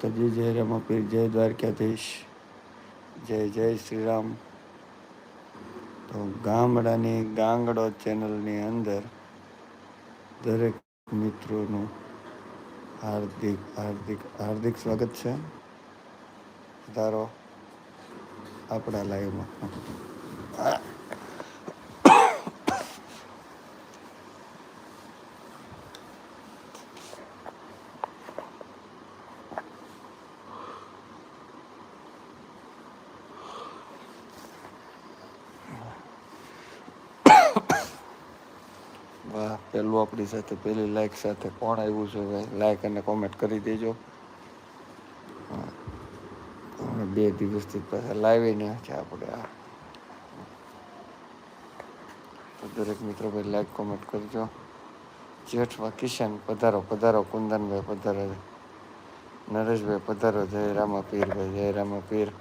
માતાજી જય રામાપીર જય દ્વારકાધીશ, જય જય શ્રી રામ તો ગામડાની ગાંગડો ચેનલની અંદર દરેક મિત્રોનું હાર્દિક હાર્દિક હાર્દિક સ્વાગત છે. ધારો આપણા લાઈવમાં. વાહ પેલું આપણી સાથે પેલી લાઇક સાથે કોણ આવ્યું છે ભાઈ? લાઇક અને કોમેન્ટ કરી દેજો. બે દિવસથી પાછા લાવી ને છે આપણે આ. દરેક મિત્રો ભાઈ લાઈક કોમેન્ટ કરજો. જેઠવા કિશન, પધારો પધારો, કુંદનભાઈ પધારો, નરેશભાઈ પધારો, જય રામા પીર ભાઈ, જય રામા પીર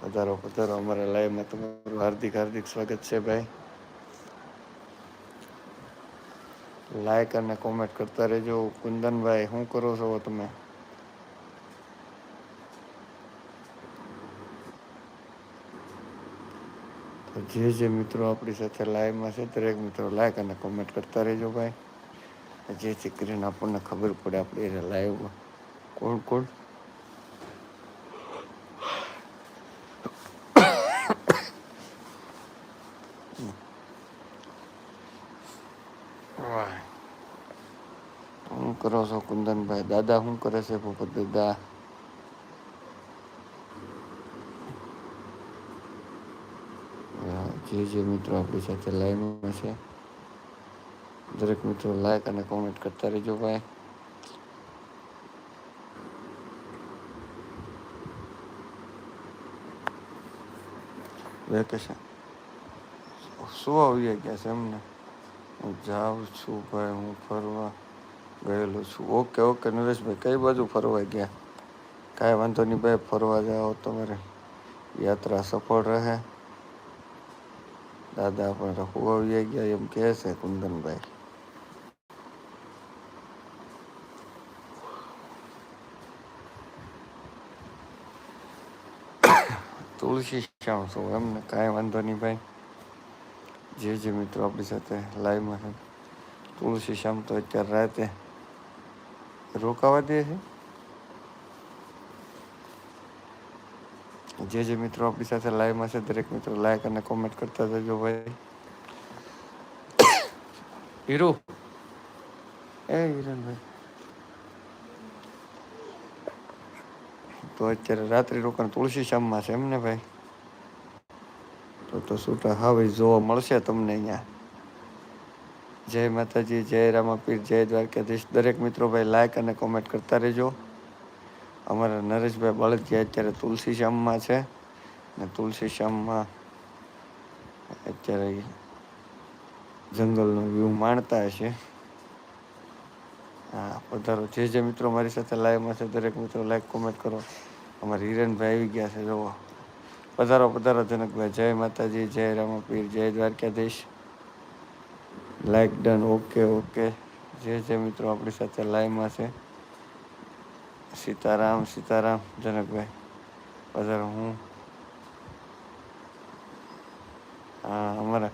પધારો પધારો, અમારા લાઈવમાં તમારું હાર્દિક હાર્દિક સ્વાગત છે ભાઈ. લાઈક અને કોમેન્ટ કરતા રહેજો. કુંદનભાઈ, શું કરો છો તમે? તો જે જે મિત્રો આપણી સાથે લાઈવમાં છે, દરેક મિત્રો લાઈક અને કોમેન્ટ કરતા રહેજો ભાઈ. જેથી કરીને આપણને ખબર પડે આપણે લાઈવમાં કોણ કોણ? વાહ શું કરો છો કુંદનભાઈ દાદા શું કરે છે ભૂપત દાદા જે જે મિત્રો આપણી સાથે લાઈવમાં છે દરેક મિત્રો લાઈક અને કોમેન્ટ કરતા રહેજો ભાઈ વેકેશન શું આવી ગયા છે એમને હું જાઉં છું ભાઈ, હું ફરવા ગયેલો છું. ઓકે ઓકે નરેશભાઈ, કઈ બાજુ ફરવા ગયા? કાંઈ વાંધો નહીં ભાઈ, ફરવા જાઓ તમારે. યાત્રા સફળ રહે. દાદા પણ રખુઆવી ગયા, એમ કહે છે કુંદનભાઈ. તુલસી શ્યામ છો, એમને કાંઈ વાંધો નહીં ભાઈ. જે જે મિત્રો આપણી સાથે લાઈવમાં છે તુલસી શ્યામ તો અત્યારે રાતે રોકાવા દે છે. જે જે મિત્રો આપણી સાથે લાઈવમાં છે દરેક મિત્રો લાઈક અને કોમેન્ટ કરતા જજો ભાઈ. હીરો. એ હિરણભાઈ. તો અત્યારે રાત્રિ રોકાણ તુલસી શ્યામમાં છે એમને ભાઈ. તો છૂટા. હવે જોવા મળશે તમને અહીંયા. જય માતાજી, જય રામાપીર, જય દ્વારકાધીશ. દરેક મિત્રો ભાઈ લાઈક અને કોમેન્ટ કરતા રહેજો. અમારા નરેશભાઈ બળદિયા અત્યારે તુલસી શ્યામમાં છે. ને તુલસી શ્યામમાં અત્યારે જંગલનો વ્યૂ માણતા હશે. હા પધારો જે જે મિત્રો મારી સાથે લાઈવમાં છે, દરેક મિત્રો લાઈક કોમેન્ટ કરો. અમારા હિરેનભાઈ આવી ગયા છે જોવો પધારો પધારો જનકભાઈ જય માતાજી, જય રામાપીર, જય Dwarkadhish. Like done okay okay જે જે મિત્રો આપણી સાથે લાઈવમાં છે. સીતારામ સીતારામ, જનકભાઈ પધારો હું. હા, અમારા,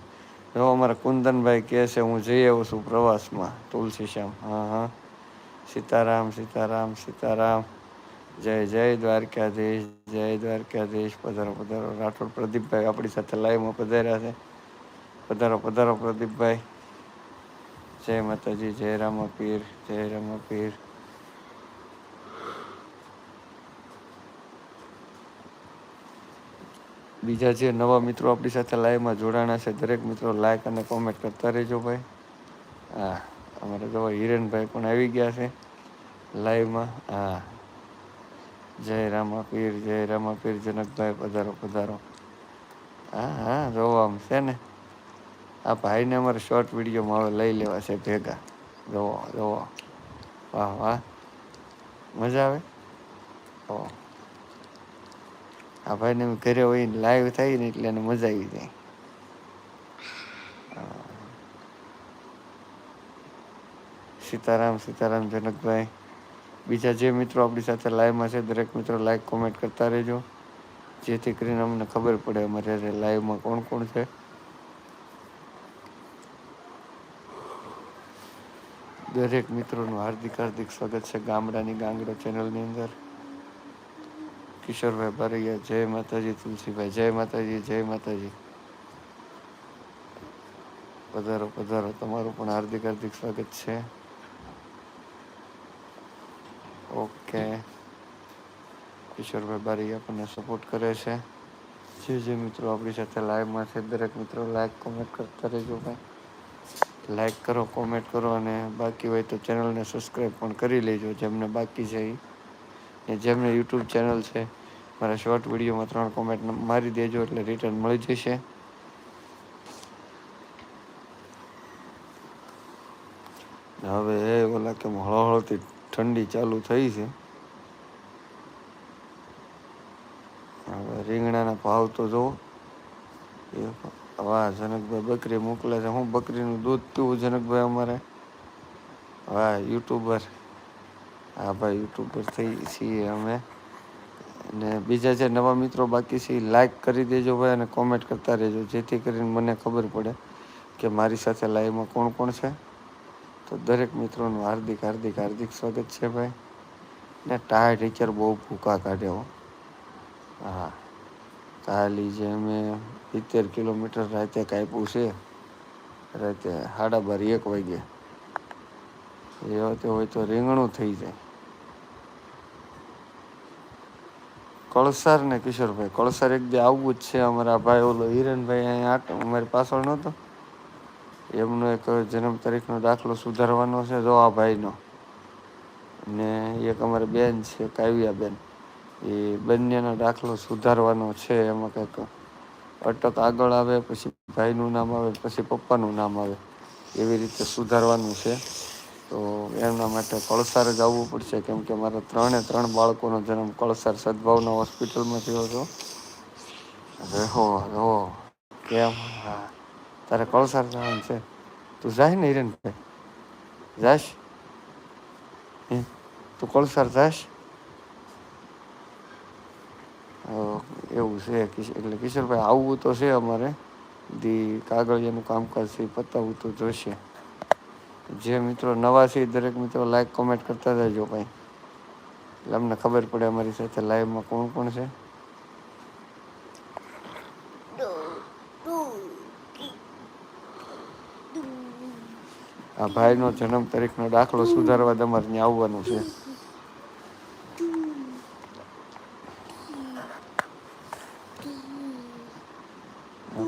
જો અમારા કુંદનભાઈ કહે છે, હું જઈ આવું છું પ્રવાસમાં. તુલસી શ્યામ હા હા. સીતારામ સીતારામ સીતારામ. જય જય દ્વારકાધીશ જય દ્વારકાધીશ. પધારો પધારો. રાઠોડ પ્રદીપભાઈ આપણી સાથે લાઈવમાં પધાર્યા છે. પધારો પધારો પ્રદીપભાઈ. જય માતાજી, જય રામા પીર જય રામા પીર બીજા જે નવા મિત્રો આપણી સાથે લાઈવમાં જોડાણા છે, દરેક મિત્રો લાઈક અને કોમેન્ટ કરતા રહેજો ભાઈ. હા, અમારે જવા હિરેનભાઈ પણ આવી ગયા છે લાઈવમાં હા. જય રામા પીર જય રામા પીર જનકભાઈ, પધારો પધારો. હા હા, જોવા છે ને. આ ભાઈને અમારે શોર્ટ વિડીયોમાં હવે લઈ લેવા છે ભેગા. જોવો જોવો. વાહ વાહ. મજા આવે? ઓ આ ભાઈને ઘરે હોય લાઈવ થાય ને એટલે એને મજા આવી જાય. સીતારામ સીતારામ, જનકભાઈ. બીજા જે મિત્રો આપણી સાથે લાઈવમાં છે, દરેક મિત્રો લાઈક કોમેન્ટ કરતા રહેજો. જેથી કરીને અમને ખબર પડે અમારે લાઈવમાં કોણ કોણ છે. દરેક મિત્રોનું હાર્દિક હાર્દિક સ્વાગત છે ગામડાની ગાંગડો ચેનલની અંદર. કિશોરભાઈ બારૈયા જય માતાજી, તુલસીભાઈ, જય માતાજી જય માતાજી. પધારો પધારો. તમારું પણ હાર્દિક હાર્દિક સ્વાગત છે. ઓકે. કિશોરભાઈ બારી આપણને સપોર્ટ કરે છે. જે જે મિત્રો આપણી સાથે લાઈવમાં છે, દરેક મિત્રો લાઈક કોમેન્ટ કરતા રહેજો ભાઈ. લાઈક કરો કોમેન્ટ કરો અને બાકી હોય તો ચેનલને સબસ્ક્રાઈબ પણ કરી લેજો, જેમને બાકી છે એ જેમને યુટ્યુબ ચેનલ છે, મારા શોર્ટ વિડીયોમાં ત્રણ કોમેન્ટ મારી દેજો એટલે રિટર્ન મળી જશે. હવે એ ઓલા કેમ હળહળતી ઠંડી ચાલુ થઈ છે. હવે રીંગણાના ભાવ તો જુઓ. એ વાહ જનકભાઈ બકરી મોકલે છે. હું બકરીનું દૂધ પીવું જનકભાઈ અમારે. વાહ યુટ્યુબર હા ભાઈ યુટ્યુબર થઈ છીએ અમે. અને બીજા જે નવા મિત્રો બાકી છે એ લાઇક કરી દેજો ભાઈ અને કોમેન્ટ કરતા રહેજો. જેથી કરીને મને ખબર પડે કે મારી સાથે લાઈવમાં કોણ કોણ છે. તો દરેક મિત્રોનું હાર્દિક હાર્દિક હાર્દિક સ્વાગત છે ભાઈ. ને ટાયર ટીચર બહુ ભૂકા કાઢ્યો હો. કાલી જે અમે સિત્તેર કિલોમીટર રાતે કાપ્યું છે, રાતે સાડા બાર, એક વાગે એ વખતે હોય તો રીંગણું થઈ જાય. કળસાર ને કિશોરભાઈ, કળસાર એક દે આવવું જ છે અમારા ભાઈ. ઓલો હિરેનભાઈ અહીંયા અમારી પાછળ નહોતો? એમનો એક જન્મ તારીખનો દાખલો સુધારવાનો છે જો આ ભાઈનો ને એક અમારી બેન છે કાવ્યા બેન એ બંનેનો દાખલો સુધારવાનો છે એમાં કંઈક. અટક આગળ આવે, પછી ભાઈનું નામ આવે, પછી પપ્પાનું નામ આવે. એવી રીતે સુધારવાનું છે. તો એમના માટે કળસાર જ આવવું પડશે, કેમ કે મારા ત્રણે ત્રણ બાળકોનો જન્મ કળસાર સદભાવના હોસ્પિટલમાં થયો હતો. રહો રહો. કેમ? હા. તારે કળસાર જવાનું છે. તું જાય ને હિરેનભાઈ જાશ તું કળસાર જાશ એવું છે એટલે કિશોરભાઈ આવવું તો છે અમારે. દી કાગળિયાનું કામકાજ છે પતાવવું તો જોશે. જે મિત્રો નવા છે દરેક મિત્રો લાઈક કોમેન્ટ કરતા રહેજો ભાઈ. એટલે અમને ખબર પડે અમારી સાથે લાઈવમાં કોણ કોણ છે. આ ભાઈનો જન્મ તારીખનો દાખલો સુધારવા તમારે ત્યાં આવવાનું છે.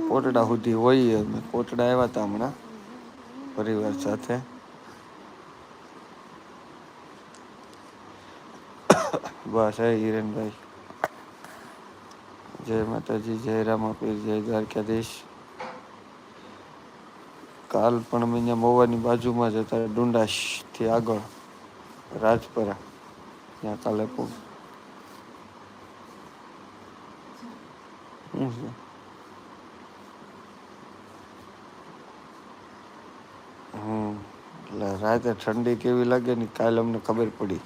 કોટડા સુધી હોઈએ અમે. કોટડા આવ્યા હતા હમણાં પરિવાર સાથે. બસ, હે હિરેનભાઈ. જય માતાજી, જય રામાપીર, જય દ્વારકાધીશ. કાલ પણ અમે અહીંયા મોવાની બાજુમાં જ હતા, ડુંડાશથી આગળ, રાજપરા, ત્યાં કાલે છે? હમ, એટલે રાતે ઠંડી કેવી લાગે ને કાલે અમને ખબર પડી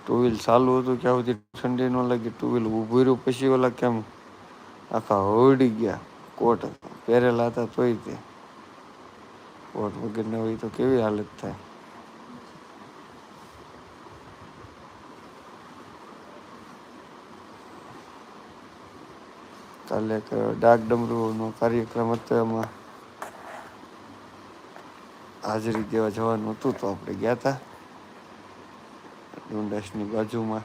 ટુ વ્હીલ ચાલુ હતું, ક્યાં સુધી ઠંડી ન લાગી ટુ વ્હીલ ઊભું રહ્યું, પછી ઓલા કેમ આખા હોડી ગયા, કોટ પહેરેલા હતા તોય તે. કોટ ન હોય તો કેવી હાલત થાય? કાલે એક ડાક ડમરૂનો કાર્યક્રમ હતો એમાં હાજરી દેવા જવાનું હતું તો આપણે ગયા હતા ડુંડસની બાજુમાં.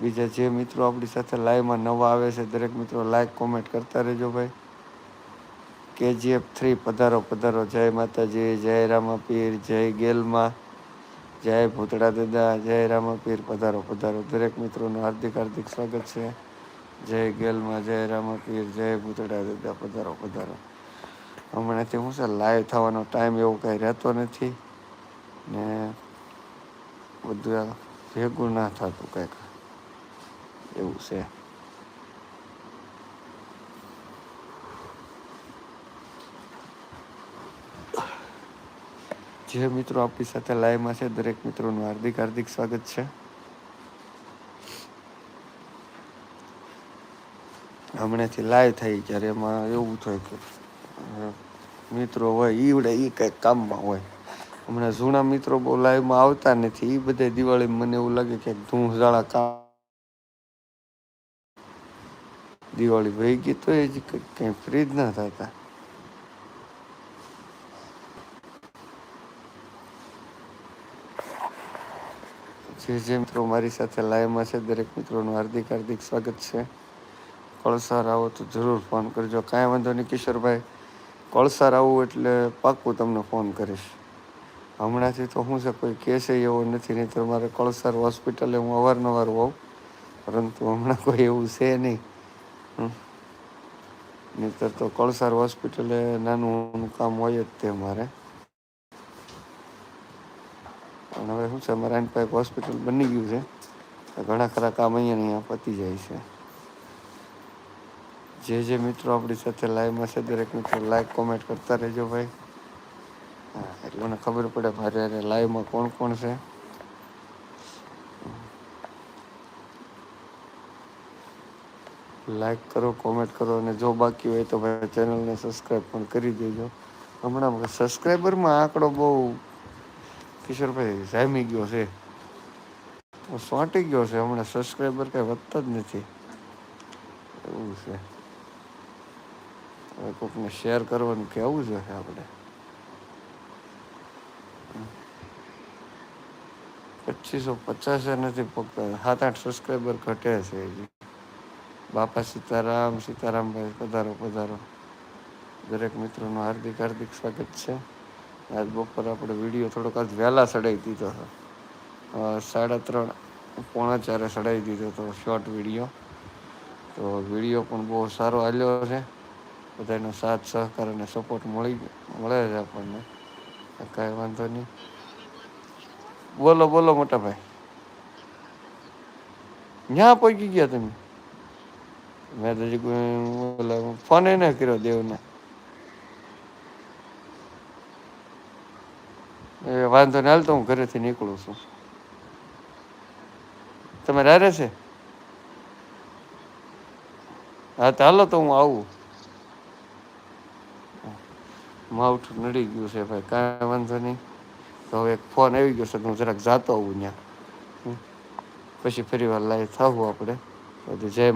બીજા જે મિત્રો આપણી સાથે લાઈવમાં નવા આવે છે, દરેક મિત્રો લાઈક કોમેન્ટ કરતા રહેજો ભાઈ. કેજીએફ થ્રી, પધારો પધારો. જય માતાજી, જય રામાપીર, જય ગેલમાં, જય ભૂતળા દાદા, જય રામાપીર, પધારો પધારો. દરેક મિત્રોનું હાર્દિક હાર્દિક સ્વાગત છે. જય ગેલમાં, જય રામાપીર, જય ભૂતળા દાદા, પધારો પધારો. હમણાંથી હું છે લાઈવ થવાનો ટાઈમ એવો કાંઈ રહેતો નથી. ને બધું ભેગું ના થતું કંઈક. એવું છે. જે મિત્રો આપણી સાથે લાઈવમાં છે, દરેક મિત્રોનું હાર્દિક હાર્દિક સ્વાગત છે. હમણાંથી લાઈવ થઈ જ્યારે એમાં એવું થાય કે મિત્રો હોય ઈવડે એ કંઈક કામમાં હોય. હમણાં જૂના મિત્રો બહુ લાઈવમાં આવતા નથી એ બધા દિવાળી મને એવું લાગે કે ધૂળઝાળા કામ દિવાળી વહી ગઈ તો એ જ કંઈ ફ્રી જ ના થતા. જે જે, મિત્રો, મારી સાથે લાઈવમાં છે દરેક મિત્રોનું હાર્દિક હાર્દિક સ્વાગત છે. કળસાર આવો તો જરૂર ફોન કરજો. કાંઈ વાંધો નહીં, કિશોરભાઈ. કળસાર આવું એટલે પાક્કું તમને ફોન કરીશ. હમણાંથી તો શું છે, કોઈ કેસે એવો નથી નહીં તો મારે કળસાર હોસ્પિટલે હું અવારનવાર હોઉં. પરંતુ હમણાં કોઈ એવું છે નહીં. નહીતર તો કળસાર હોસ્પિટલે નાનું કામ હોય જ તે મારે. અને હવે શું છે મારા એન્ડ પાસે હોસ્પિટલ બની ગયું છે. ઘણા ખરા કામ અહીંયા અહીંયા પતી જાય છે. જે જે મિત્રો આપણી સાથે લાઈવમાં છે, દરેક મિત્રો લાઈક કોમેન્ટ કરતા રહેજો ભાઈ. હા, એટલે મને ખબર પડે મારે અરે લાઈવમાં કોણ કોણ છે. લાઈક કરો કોમેન્ટ કરો અને જો બાકી હોય તો ભાઈ ચેનલને સબસ્ક્રાઈબ પણ કરી દેજો. હમણાં સબસ્ક્રાઈબરમાં આંકડો બહુ કિશોરભાઈ જામી ગયો છે. સોંટી ગયો છે, હમણાં સબસ્ક્રાઈબર કંઈ વધતા જ નથી. એવું છે. હવે કોકને શેર કરવાનું કેવું જોઈએ આપણે. પચીસો પચાસ નથી પકતા સાત આઠ સબસ્ક્રાઈબર ઘટે છે બાપા સીતારામ સીતારામભાઈ પધારો પધારો. દરેક મિત્રોનું હાર્દિક હાર્દિક સ્વાગત છે. આજ બપોરે આપણે વીડિયો થોડોક આજ વહેલા ચડાવી દીધો હતો. સાડા ત્રણ, પોણા ચારે ચડાવી દીધો હતો શોર્ટ વીડિયો. તો વીડિયો પણ બહુ સારો હાલ્યો છે. બધાનો સાથ, સહકાર અને સપોર્ટ મળી, મળે છે આપણને. કાંઈ વાંધો નહીં. બોલો બોલો મોટા ભાઈ ત્યાં પહોંચી ગયા તમે? મેં તો ફોન એને કર્યો દેવને. વાંધો ને હાલ તો હું ઘરેથી નીકળું છું. તમે રારે છે? હા, તો હાલો તો હું આવું. માઉઠ નડી ગયું છે ભાઈ, કાંઈ વાંધો નહીં. તો હવે એક ફોન આવી ગયો છે હું જરાક જાતો આવું ત્યાં. પછી ફરી વાર લાઈવ થવું આપણે. બધું જય